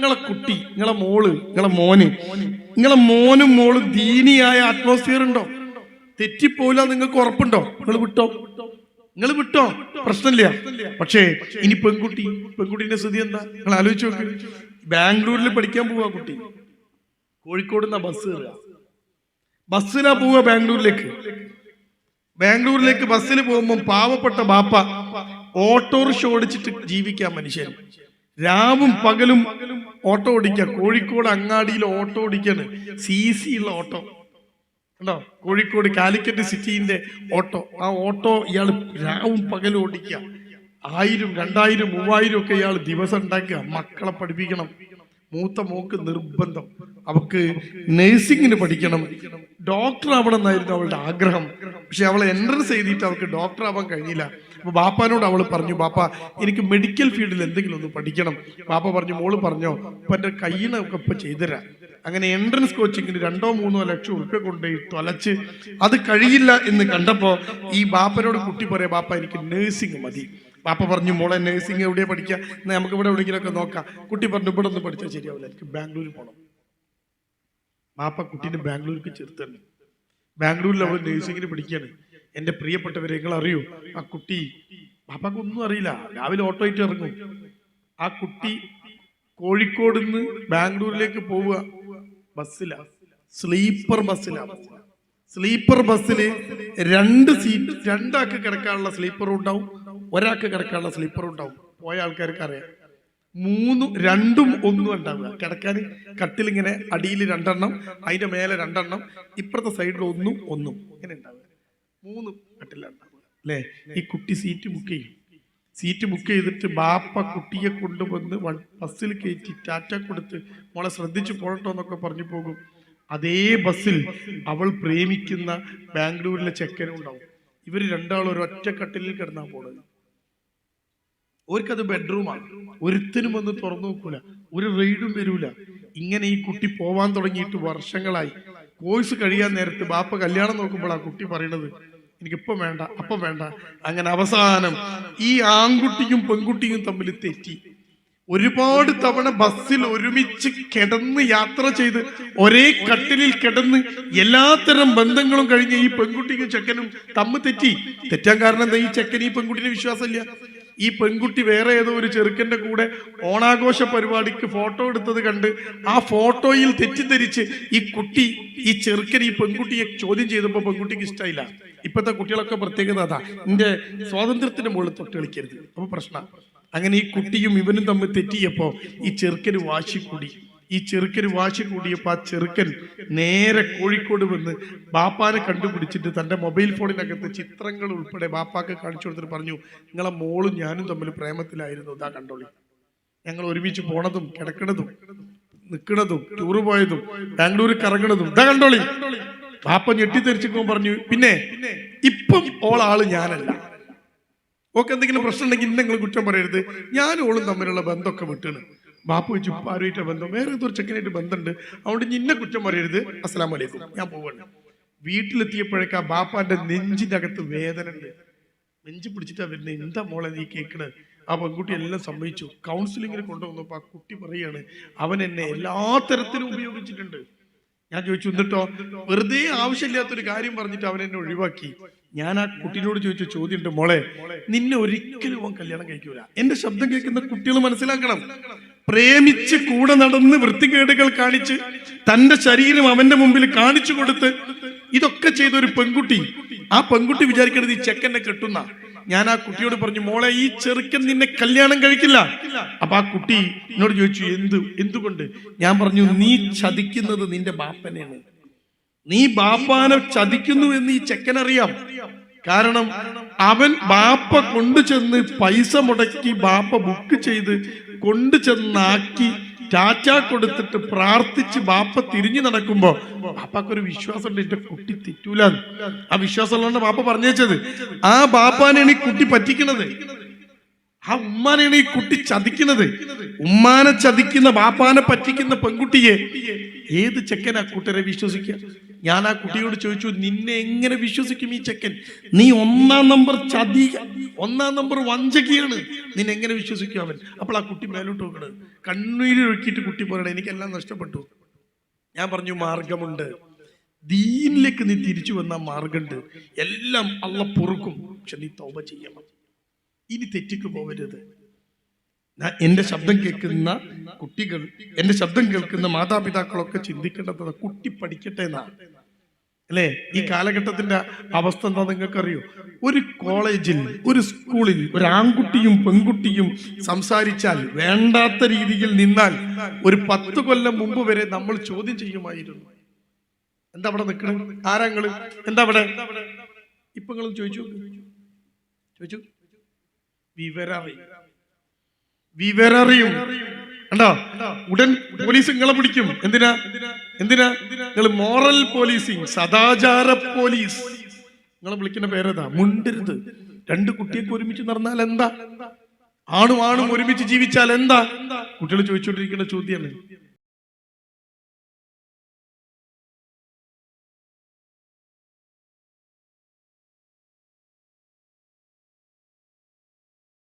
നിങ്ങളെ കുട്ടി നിങ്ങളെ മോൾ നിങ്ങളെ മോന്. നിങ്ങളെ മോനും മോളും ദീനിയായ അറ്റ്മോസ്ഫിയർ ഉണ്ടോ? തെറ്റിപ്പോയില്ല നിങ്ങൾക്ക് ഉറപ്പുണ്ടോ? നിങ്ങൾ വിട്ടോ? നിങ്ങൾ വിട്ടോ? പ്രശ്നമില്ല. പക്ഷേ ഇനി പെൺകുട്ടി പെൺകുട്ടിന്റെ സ്ഥിതി എന്താ? നിങ്ങൾ ആലോചിച്ചു നോക്ക്. ബാംഗ്ലൂരിൽ പഠിക്കാൻ പോവുക കുട്ടി. കോഴിക്കോട് നിന്നാ ബസ് ബസ്സിലാ പോവുക ബാംഗ്ലൂരിലേക്ക്. ബാംഗ്ലൂരിലേക്ക് ബസ്സിൽ പോകുമ്പോൾ പാവപ്പെട്ട ബാപ്പ ഓട്ടോറിക്ഷ ഓടിച്ചിട്ട് ജീവിക്കാൻ മനുഷ്യൻ. രാവും പകലും ഓട്ടോ ഓടിക്കുക കോഴിക്കോട് അങ്ങാടിയിൽ ഓട്ടോ ഓടിക്കാണ്. സി സി ഉള്ള ഓട്ടോ. കണ്ടോ? കോഴിക്കോട് കാലിക്കറ്റ് സിറ്റിന്റെ ഓട്ടോ. ആ ഓട്ടോ ഇയാൾ രാവും പകലും ഓടിക്കുക ആയിരം രണ്ടായിരം മൂവായിരം ഒക്കെ ഇയാൾ ദിവസം ഉണ്ടാക്കുക. മക്കളെ പഠിപ്പിക്കണം. മൂത്ത മോക്ക് നിർബന്ധം. അവക്ക് നഴ്സിംഗിന് പഠിക്കണം. ഡോക്ടർ ആവണം എന്നായിരുന്നു അവളുടെ ആഗ്രഹം. പക്ഷെ അവൾ എൻട്രൻസ് എഴുതിയിട്ട് അവൾക്ക് ഡോക്ടർ ആവാൻ കഴിഞ്ഞില്ല അപ്പൊ ബാപ്പാനോട് അവൾ പറഞ്ഞു ബാപ്പ എനിക്ക് മെഡിക്കൽ ഫീൽഡിൽ എന്തെങ്കിലും ഒന്ന് പഠിക്കണം. ബാപ്പ പറഞ്ഞു മോൾ പറഞ്ഞോ ഇപ്പൊ എന്റെ കയ്യിനൊക്കെ ഇപ്പൊ ചെയ്തുതരാം. അങ്ങനെ എൻട്രൻസ് കോച്ചിങ്ങിന് രണ്ടോ മൂന്നോ ലക്ഷം ഉറുപ്പ്യ കൊണ്ടുപോയി തൊലച്ച് അത് കഴിയില്ല എന്ന് കണ്ടപ്പോ ഈ ബാപ്പനോട് കുട്ടി പറയാ ബാപ്പ എനിക്ക് നേഴ്സിംഗ് മതി. ബാപ്പ പറഞ്ഞു മോളെ നേഴ്സിംഗ് എവിടെ പഠിക്കുക എന്നാ നമുക്ക് ഇവിടെ എവിടെയെങ്കിലുമൊക്കെ നോക്കാം. കുട്ടി പറഞ്ഞു ഇവിടെ ഒന്ന് പഠിച്ചാൽ ശരിയാവില്ല എനിക്ക് ബാംഗ്ലൂരിൽ പോകണം ബാപ്പ കുട്ടീനെ ബാംഗ്ലൂർക്ക് ചേർത്താണ് ബാംഗ്ലൂരിൽ അവൾ നേഴ്സിങ്ങിന് പഠിക്കുകയാണ്. എന്റെ പ്രിയപ്പെട്ടവരെ നിങ്ങൾ അറിയൂ ആ കുട്ടി ബാപ്പാക്ക് ഒന്നും അറിയില്ല. രാവിലെ ഓട്ടോ ആയിട്ട് ഇറങ്ങും. ആ കുട്ടി കോഴിക്കോട് നിന്ന് ബാംഗ്ലൂരിലേക്ക് പോവുക. ബസ്സില. സ്ലീപ്പർ ബസ്സിലാണ് സ്ലീപ്പർ ബസ്സിൽ രണ്ട് സീറ്റ് രണ്ടാൾക്ക് കിടക്കാനുള്ള സ്ലീപ്പർ ഉണ്ടാവും. ഒരാൾക്ക് കിടക്കാനുള്ള സ്ലീപ്പർ ഉണ്ടാവും. പോയ ആൾക്കാർക്ക് അറിയാം മൂന്നും രണ്ടും ഒന്നും ഉണ്ടാവുക. കിടക്കാൻ കട്ടിലിങ്ങനെ അടിയിൽ രണ്ടെണ്ണം അതിന്റെ മേലെ രണ്ടെണ്ണം ഇപ്പുറത്തെ സൈഡിൽ ഒന്നും ഒന്നും. ഇങ്ങനെ ഉണ്ടാവുക. മൂന്ന് കട്ടിലുണ്ടാവുക അല്ലേ? ഈ കുട്ടി സീറ്റ് ബുക്ക് ചെയ്യും. സീറ്റ് ബുക്ക് ചെയ്തിട്ട് ബാപ്പ കുട്ടിയെ കൊണ്ടുവന്ന് ബസ്സിൽ കയറ്റി ടാറ്റ കൊടുത്ത് മോളെ ശ്രദ്ധിച്ചു പോകട്ടോ എന്നൊക്കെ പറഞ്ഞു പോകും. അതേ ബസ്സിൽ അവൾ പ്രേമിക്കുന്ന ബാംഗ്ലൂരിലെ ചെക്കനും ഉണ്ടാവും. ഇവർ രണ്ടാളും ഒരു ഒറ്റ കട്ടിലിൽ കിടന്നാ പോണത്. ഓർക്കത് ബെഡ്റൂമാണ് ഒരുത്തിനും ഒന്ന് തുറന്നു നോക്കൂല. ഒരു റെയ്ഡും വരൂല. ഇങ്ങനെ ഈ കുട്ടി പോവാൻ തുടങ്ങിയിട്ട് വർഷങ്ങളായി. കോഴ്സ് കഴിയാൻ നേരത്ത് ബാപ്പ കല്യാണം നോക്കുമ്പോൾ ആ കുട്ടി പറയണത്. എനിക്കിപ്പം വേണ്ട അപ്പം വേണ്ട. അങ്ങനെ അവസാനം ഈ ആൺകുട്ടിയും പെൺകുട്ടിയും തമ്മിൽ തെറ്റി. ഒരുപാട് തവണ ബസ്സിൽ ഒരുമിച്ച് കിടന്ന് യാത്ര ചെയ്ത് ഒരേ കട്ടിലിൽ കിടന്ന് എല്ലാത്തരം ബന്ധങ്ങളും കഴിഞ്ഞ് ഈ പെൺകുട്ടിക്കും ചെക്കനും തമ്മ് തെറ്റി. തെറ്റാൻ കാരണം എന്താ? ഈ ചെക്കൻ ഈ പെൺകുട്ടിന് വിശ്വാസമില്ല. ഈ പെൺകുട്ടി വേറെ ഏതോ ഒരു ചെറുക്കന്റെ കൂടെ ഓണാഘോഷ പരിപാടിക്ക് ഫോട്ടോ എടുത്തത് കണ്ട് ആ ഫോട്ടോയിൽ തെറ്റിദ്ധരിച്ച് ഈ കുട്ടി ഈ ചെറുക്കൻ ഈ പെൺകുട്ടിയെ ചോദ്യം ചെയ്തപ്പോൾ പെൺകുട്ടിക്ക് ഇഷ്ടമായില്ല ഇപ്പോഴത്തെ കുട്ടികളൊക്കെ പ്രത്യേകത അതാ. എന്റെ സ്വാതന്ത്ര്യത്തിന്റെ മുകളിൽ തൊട്ട് കളിക്കരുത്. അപ്പോൾ പ്രശ്നം. അങ്ങനെ ഈ കുട്ടിയും ഇവനും തമ്മിൽ തെറ്റിയപ്പോൾ ഈ ചെറുക്കന് വാശി കൂടി. ഈ ചെറുക്കന് വാശി കൂടിയപ്പോൾ ആ ചെറുക്കൻ നേരെ കോഴിക്കോട് വന്ന് ബാപ്പാനെ കണ്ടുപിടിച്ചിട്ട് തന്റെ മൊബൈൽ ഫോണിനകത്ത് ചിത്രങ്ങൾ ഉൾപ്പെടെ ബാപ്പാക്ക് കാണിച്ചു കൊടുത്തിട്ട് പറഞ്ഞു നിങ്ങളെ മോളും ഞാനും തമ്മിൽ പ്രേമത്തിലായിരുന്നു. ഇതാ കണ്ടോളി. ഞങ്ങൾ ഒരുമിച്ച് പോണതും കിടക്കണതും നിൽക്കണതും ടൂറ് പോയതും ബാംഗ്ലൂരിൽ കറങ്ങണതും. ഇതാ കണ്ടോളി. ബാപ്പ ഞെട്ടിത്തെറിച്ചപ്പോ പറഞ്ഞു പിന്നെ ഇപ്പം ആൾ ഞാനല്ല. ഓക്കെ എന്തെങ്കിലും പ്രശ്നം ഉണ്ടെങ്കിൽ ഇന്ന് നിങ്ങൾ കുറ്റം പറയരുത്. ഞാനും ഓളും തമ്മിലുള്ള ബന്ധമൊക്കെ വിട്ടാണ്. ബാപ്പ വെച്ചു ആരുമായിട്ട് ബന്ധം. വേറെ ഒരു ചെക്കനായിട്ട് ബന്ധമുണ്ട്. അതുകൊണ്ട് നിന്നെ കുറ്റം പറയരുത്. അസ്സലാം വലൈക്കും ഞാൻ പോവാണ്. വീട്ടിലെത്തിയപ്പോഴേക്ക് ആ ബാപ്പാന്റെ നെഞ്ചിന്റെ അകത്ത് വേദന ഉണ്ട്. നെഞ്ച് പിടിച്ചിട്ടാ വരുന്നത് എന്താ മോളെ നീ കേൾക്കണത് ആ പെൺകുട്ടി എല്ലാം സമ്മതിച്ചു കൗൺസിലിങ്ങിന് കൊണ്ടുവന്നപ്പോൾ ആ കുട്ടി പറയാണ് അവൻ എന്നെ എല്ലാ തരത്തിലും ഉപയോഗിച്ചിട്ടുണ്ട്. ഞാൻ ചോദിച്ചു എന്നിട്ടോ? വെറുതെ ആവശ്യമില്ലാത്തൊരു കാര്യം പറഞ്ഞിട്ട് അവൻ എന്നെ ഒഴിവാക്കി? ഞാൻ ആ കുട്ടിയോട് ചോദിച്ച ചോദ്യമുണ്ട് മോളെ നിന്നെ ഒരിക്കലും അവൻ കല്യാണം കഴിക്കൂല. എന്റെ ശബ്ദം കേൾക്കുന്ന കുട്ടികൾ മനസ്സിലാക്കണം. പ്രേമിച്ച് കൂടെ നടന്ന് വൃത്തികേടുകൾ കാണിച്ച് തന്റെ ശരീരം അവന്റെ മുമ്പിൽ കാണിച്ചു കൊടുത്ത് ഇതൊക്കെ ചെയ്ത ഒരു പെൺകുട്ടി. ആ പെൺകുട്ടി വിചാരിക്കരുത് ഈ ചെക്കനെ കെട്ടുന്ന. ഞാൻ ആ കുട്ടിയോട് പറഞ്ഞു മോളെ ഈ ചെറുക്കൻ നിന്നെ കല്യാണം കഴിക്കില്ല. അപ്പൊ ആ കുട്ടി എന്നോട് ചോദിച്ചു എന്തു എന്തുകൊണ്ട്? ഞാൻ പറഞ്ഞു നീ ചതിക്കുന്നത് നിന്റെ ബാപ്പനെയാണ്. നീ ബാപ്പാനെ ചതിക്കുന്നു എന്ന് ഈ ചെക്കനറിയാം. കാരണം അവൻ ബാപ്പ കൊണ്ടുചെന്ന് പൈസ മുടക്കി ബാപ്പ ബുക്ക് ചെയ്ത് കൊണ്ടുചെന്നാക്കി ടാറ്റ കൊടുത്തിട്ട് പ്രാർത്ഥിച്ച് ബാപ്പ തിരിഞ്ഞു നടക്കുമ്പോ ബാപ്പാക്കൊരു വിശ്വാസമുണ്ട് എന്റെ കുട്ടി തെറ്റൂല ആ വിശ്വാസമുള്ളതാണ് ബാപ്പ പറഞ്ഞേച്ചത്. ആ ബാപ്പാനാണ് ഈ കുട്ടി പറ്റിക്കണത് ആ ഉമ്മാനാണ് ഈ കുട്ടി ചതിക്കുന്നത്. ഉമ്മാനെ ചതിക്കുന്ന ബാപ്പാനെ പറ്റിക്കുന്ന പെൺകുട്ടിയെ ഏത് ചെക്കനാ കൂട്ടരെ വിശ്വസിക്കുക ഞാൻ ആ കുട്ടിയോട് ചോദിച്ചു നിന്നെ എങ്ങനെ വിശ്വസിക്കും ഈ ചെക്കൻ? നീ ഒന്നാം നമ്പർ ചതി ഒന്നാം നമ്പർ വഞ്ചകിയാണ്. നിന്നെ എങ്ങനെ വിശ്വസിക്കും അവൻ? അപ്പോൾ ആ കുട്ടി മേലോട്ട് നോക്കണത് കണ്ണീരൊഴുക്കിയിട്ട് കുട്ടി പറയണേ എനിക്കെല്ലാം നഷ്ടപ്പെട്ടു. ഞാൻ പറഞ്ഞു മാർഗമുണ്ട്. ദീനിലേക്ക് നീ തിരിച്ചു വന്ന മാർഗമുണ്ട്. എല്ലാം അള്ള പൊറുക്കും. പക്ഷെ നീ തോപ ചെയ്യണം. ഇനി തെറ്റിക്ക് പോകരുത് എന്റെ ശബ്ദം കേൾക്കുന്ന കുട്ടികൾ എന്റെ ശബ്ദം കേൾക്കുന്ന മാതാപിതാക്കളൊക്കെ ചിന്തിക്കേണ്ടത് കുട്ടി പഠിക്കട്ടെ എന്നാണ് അല്ലേ? ഈ കാലഘട്ടത്തിന്റെ അവസ്ഥ എന്താ നിങ്ങൾക്കറിയോ? ഒരു കോളേജിൽ ഒരു സ്കൂളിൽ ഒരു ആൺകുട്ടിയും പെൺകുട്ടിയും സംസാരിച്ചാൽ വേണ്ടാത്ത രീതിയിൽ നിന്നാൽ ഒരു പത്ത് കൊല്ലം മുമ്പ് വരെ നമ്മൾ ചോദ്യം ചെയ്യുമായിരുന്നു. എന്താ അവിടെ നിൽക്കണം ആരാങ്ങൾ എന്താ അവിടെ? ഇപ്പൊ ചോദിച്ചു ചോദിച്ചു. വിവരറിയും വിവരറിയും കണ്ടോ? ഉടൻ പോലീസ് നിങ്ങളെ പിടിക്കും. എന്തിനാ? എന്തിനാ? നിങ്ങൾ മോറൽ പോലീസിങ് സദാചാര പോലീസ്. നിങ്ങളെ വിളിക്കുന്ന പേരേതാ മുണ്ടരുത് രണ്ട് കുട്ടിയൊക്കെ ഒരുമിച്ച് നടന്നാൽ എന്താ? ആണും ആണും ഒരുമിച്ച് ജീവിച്ചാൽ എന്താ? കുട്ടികൾ ചോദിച്ചുകൊണ്ടിരിക്കുന്ന ചോദ്യമാണ്.